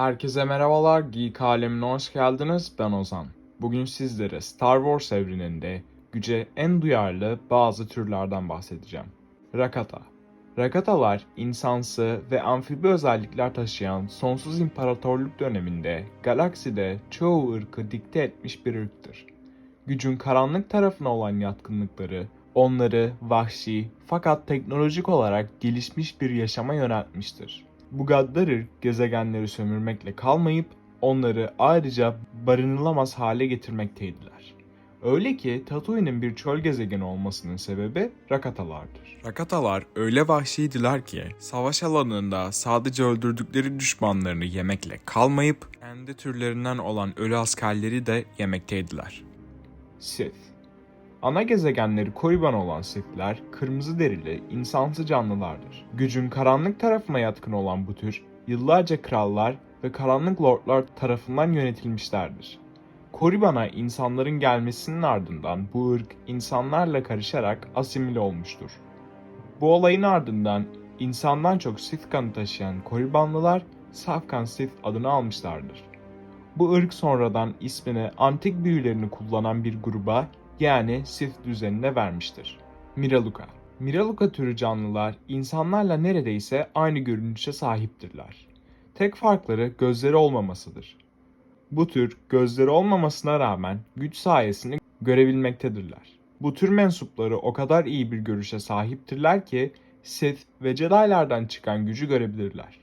Herkese merhabalar, Geek Alemine hoş geldiniz. Ben Ozan. Bugün sizlere Star Wars evreninde güce en duyarlı bazı türlerden bahsedeceğim. Rakata. Rakatalar, insansı ve amfibi özellikler taşıyan sonsuz imparatorluk döneminde galakside çoğu ırkı dikte etmiş bir ırktır. Gücün karanlık tarafına olan yatkınlıkları, onları vahşi fakat teknolojik olarak gelişmiş bir yaşama yöneltmiştir. Bu gaddar ırk gezegenleri sömürmekle kalmayıp onları ayrıca barınılamaz hale getirmekteydiler. Öyle ki Tatooine'in bir çöl gezegeni olmasının sebebi Rakatalardır. Rakatalar öyle vahşiydiler ki savaş alanında sadece öldürdükleri düşmanlarını yemekle kalmayıp kendi türlerinden olan ölü askerleri de yemekteydiler. Sith Ana gezegenleri Korriban olan Sith'ler kırmızı derili, insansı canlılardır. Gücün karanlık tarafına yatkın olan bu tür, yıllarca krallar ve karanlık lordlar tarafından yönetilmişlerdir. Korriban'a insanların gelmesinin ardından bu ırk insanlarla karışarak asimile olmuştur. Bu olayın ardından insandan çok Sith kanı taşıyan Korribanlılar Safkan Sith adını almışlardır. Bu ırk sonradan ismini antik büyülerini kullanan bir gruba yani Sith düzenine vermiştir. Miraluka Miraluka türü canlılar insanlarla neredeyse aynı görünüşe sahiptirler. Tek farkları gözleri olmamasıdır. Bu tür gözleri olmamasına rağmen güç sayesinde görebilmektedirler. Bu tür mensupları o kadar iyi bir görüşe sahiptirler ki Sith ve Jedi'lardan çıkan gücü görebilirler.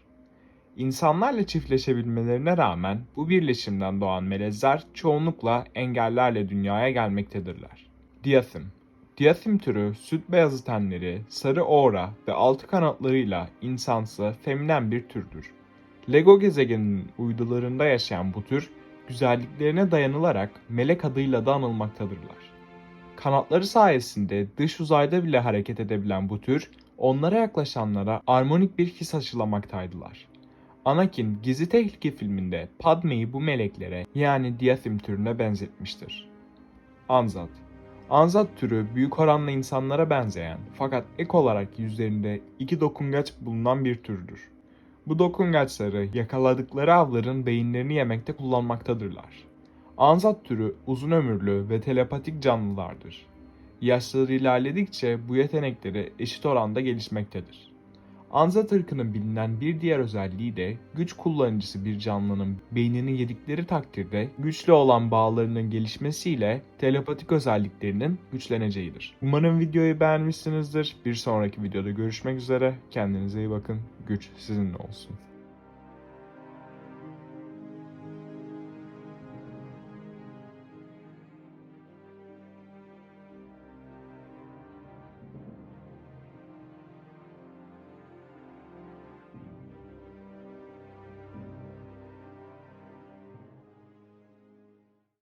İnsanlarla çiftleşebilmelerine rağmen bu birleşimden doğan melezler çoğunlukla engellerle dünyaya gelmektedirler. Diathym Diathym türü süt beyazı tenleri, sarı aura ve altı kanatlarıyla insansı, feminen bir türdür. Lego gezegeninin uydularında yaşayan bu tür, güzelliklerine dayanılarak melek adıyla da anılmaktadırlar. Kanatları sayesinde dış uzayda bile hareket edebilen bu tür, onlara yaklaşanlara armonik bir his aşılamaktaydılar. Anakin Gizli Tehlike filminde Padme'yi bu meleklere yani Diathym türüne benzetmiştir. Anzat Anzat türü büyük oranla insanlara benzeyen fakat ek olarak yüzlerinde iki dokungaç bulunan bir türdür. Bu dokungaçları yakaladıkları avların beyinlerini yemekte kullanmaktadırlar. Anzat türü uzun ömürlü ve telepatik canlılardır. Yaşları ilerledikçe bu yetenekleri eşit oranda gelişmektedir. Anzat ırkının bilinen bir diğer özelliği de güç kullanıcısı bir canlının beynini yedikleri takdirde güçlü olan bağlarının gelişmesiyle telepatik özelliklerinin güçleneceğidir. Umarım videoyu beğenmişsinizdir. Bir sonraki videoda görüşmek üzere. Kendinize iyi bakın. Güç sizinle olsun.